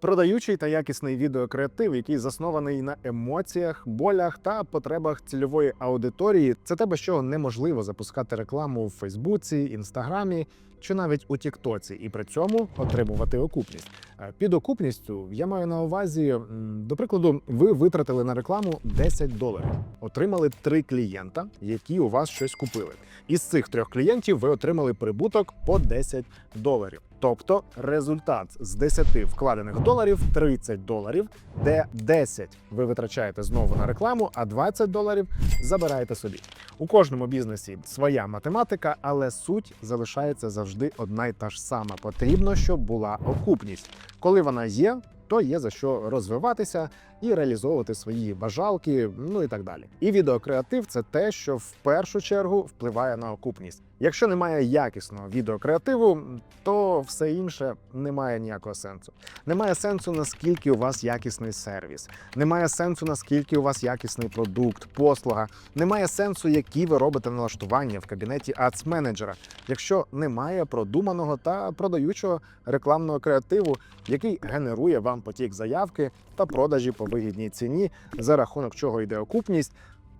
Продаючий та якісний відеокреатив, який заснований на емоціях, болях та потребах цільової аудиторії, це те, без чого неможливо запускати рекламу в Фейсбуці, Інстаграмі чи навіть у Тіктоці, і при цьому отримувати окупність. Е, Під окупністю я маю на увазі, до прикладу, ви витратили на рекламу 10 доларів, отримали три клієнта, які у вас щось купили. Із цих трьох клієнтів ви отримали прибуток по 10 доларів. Тобто результат з 10 вкладених доларів 30 доларів, де 10 ви витрачаєте знову на рекламу, а 20 доларів забираєте собі. У кожному бізнесі своя математика, але суть залишається завжди одна й та ж сама. Потрібно, щоб була окупність. Коли вона є, то є за що розвиватися і реалізовувати свої бажалки, ну і так далі. І відеокреатив це те, що в першу чергу впливає на окупність. Якщо немає якісного відеокреативу, то все інше не має ніякого сенсу. Немає сенсу, наскільки у вас якісний сервіс, немає сенсу, наскільки у вас якісний продукт, послуга, немає сенсу, які ви робите налаштування в кабінеті Ads менеджера, якщо немає продуманого та продаючого рекламного креативу, який генерує вам потік заявки та продажі по вигідній ціні, за рахунок чого йде окупність.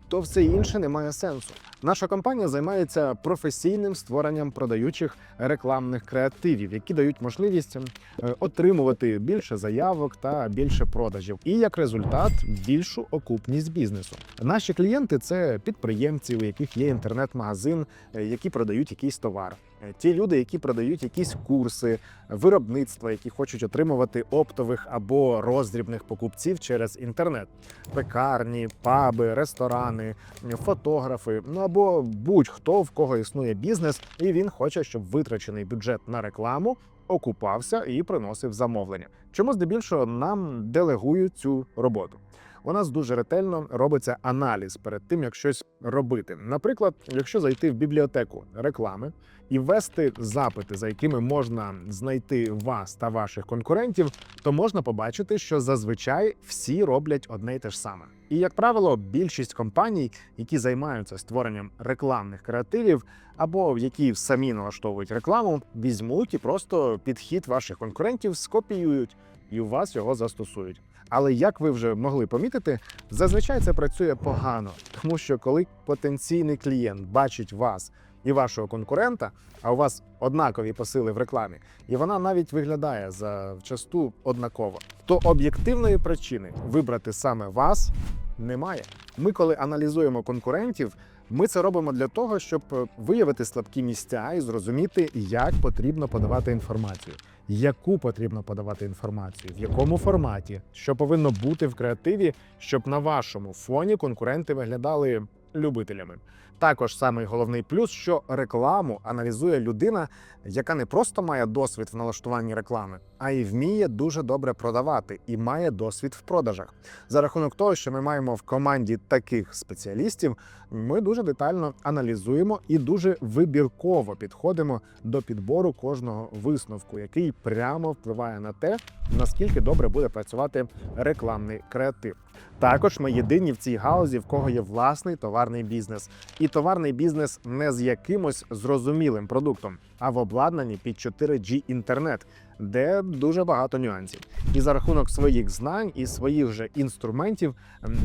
То все інше не має сенсу. Наша компанія займається професійним створенням продаючих рекламних креативів, які дають можливість е, отримувати більше заявок та більше продажів, і як результат більшу окупність бізнесу. Наші клієнти це підприємці, у яких є інтернет-магазин, е, які продають якийсь товар. Е, Ті люди, які продають якісь курси, виробництва, які хочуть отримувати оптових або роздрібних покупців через інтернет, пекарні, паби, ресторани, фотографи, ну або будь-хто в кого існує бізнес, і він хоче, щоб витрачений бюджет на рекламу окупався і приносив замовлення. Чому здебільшого нам делегують цю роботу? У нас дуже ретельно робиться аналіз перед тим, як щось робити. Наприклад, якщо зайти в бібліотеку реклами і ввести запити, за якими можна знайти вас та ваших конкурентів, то можна побачити, що зазвичай всі роблять одне й те ж саме. І як правило, більшість компаній, які займаються створенням рекламних креативів, або які самі налаштовують рекламу, візьмуть і просто підхід ваших конкурентів скопіюють і у вас його застосують. Але як ви вже могли помітити, зазвичай це працює погано, тому що коли потенційний клієнт бачить вас і вашого конкурента, а у вас однакові посили в рекламі, і вона навіть виглядає за часту однаково, то об'єктивної причини вибрати саме вас немає. Ми, коли аналізуємо конкурентів, ми це робимо для того, щоб е, виявити слабкі місця і зрозуміти, як потрібно подавати інформацію, яку потрібно подавати інформацію, в якому форматі, що повинно бути в креативі, щоб на вашому фоні конкуренти виглядали любителями. Також самий головний плюс, що рекламу аналізує людина, яка не просто має досвід в налаштуванні реклами, а й вміє дуже добре продавати і має досвід в продажах. За рахунок того, що ми маємо в команді таких спеціалістів, ми дуже детально аналізуємо і дуже вибірково підходимо до підбору кожного висновку, який прямо впливає на те, наскільки добре буде працювати рекламний креатив. Також ми єдині в цій галузі, в кого є власний товарний бізнес, і товарний бізнес не з якимось зрозумілим продуктом, а в обладнанні під 4G інтернет, де дуже багато нюансів. І за рахунок своїх знань і своїх же інструментів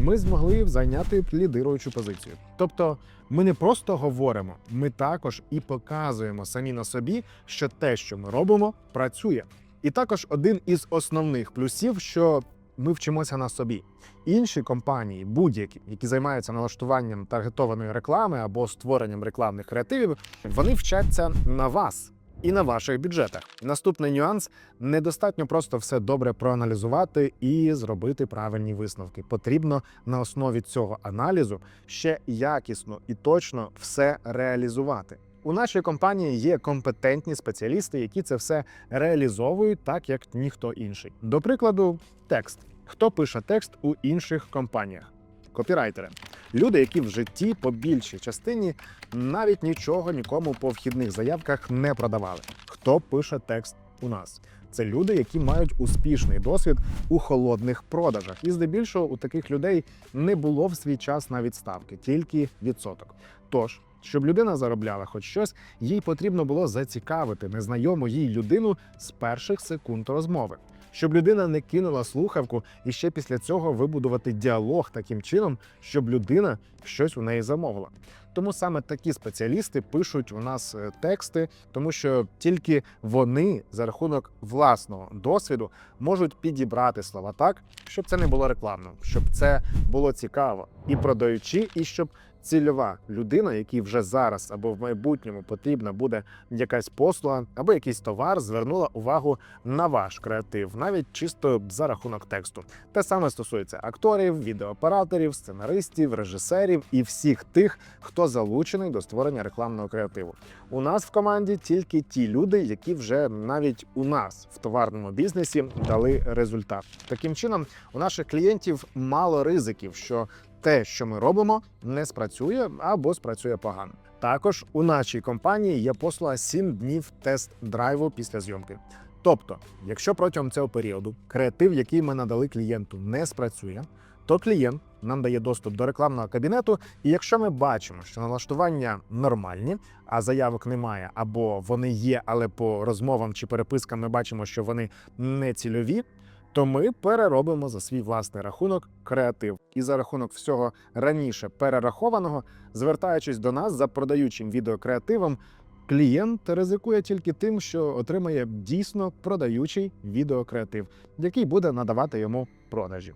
ми змогли зайняти лідируючу позицію. Тобто, ми не просто говоримо, ми також і показуємо самі на собі, що те, що ми робимо, працює. І також один із основних плюсів, що ми вчимося на собі. Інші компанії, будь-які, які займаються налаштуванням таргетованої реклами або створенням рекламних креативів, вони вчаться на вас і на ваших бюджетах. Наступний нюанс: недостатньо просто все добре проаналізувати і зробити правильні висновки. Потрібно на основі цього аналізу ще якісно і точно все реалізувати. У нашій компанії є компетентні спеціалісти, які це все реалізовують так, як ніхто інший. До прикладу, текст. Хто пише текст у інших компаніях? Копірайтери. Люди, які в житті по більшій частині навіть нічого нікому по вхідних заявках не продавали. Хто пише текст у нас? Це люди, які мають успішний досвід у холодних продажах. І здебільшого у таких людей не було в свій час навіть ставки, тільки відсоток. Тож, щоб людина заробляла хоч щось, їй потрібно було зацікавити незнайому їй людину з перших секунд розмови. щоб людина не кинула слухавку, і ще після цього вибудувати діалог таким чином, щоб людина щось у неї замовила. Тому саме такі спеціалісти пишуть у нас е, тексти, тому що тільки вони за рахунок власного досвіду можуть підібрати слова так, щоб це не було рекламно, щоб це було цікаво і продаючи, і щоб цільова людина, якій вже зараз або в майбутньому потрібна буде якась послуга або якийсь товар, звернула увагу на ваш креатив, навіть чисто за рахунок тексту. Те саме стосується акторів, відеооператорів, сценаристів, режисерів і всіх тих, хто залучений до створення рекламного креативу. У нас в команді тільки ті люди, які вже навіть у нас в товарному бізнесі дали результат. Таким чином, у наших клієнтів мало ризиків, що те, що ми робимо, не спрацює або спрацює погано. Також у нашій компанії є послуга 7 днів тест-драйву після зйомки. Тобто, якщо протягом цього періоду креатив, який ми надали клієнту, не спрацює, то клієнт нам дає доступ до рекламного кабінету. І якщо ми бачимо, що налаштування нормальні, а заявок немає, або вони є, але по розмовам чи перепискам ми бачимо, що вони не цільові, то ми переробимо за свій власний рахунок креатив. І за рахунок всього раніше перерахованого, звертаючись до нас за продаючим відеокреативом, клієнт ризикує тільки тим, що отримає дійсно продаючий відеокреатив, який буде надавати йому продажі.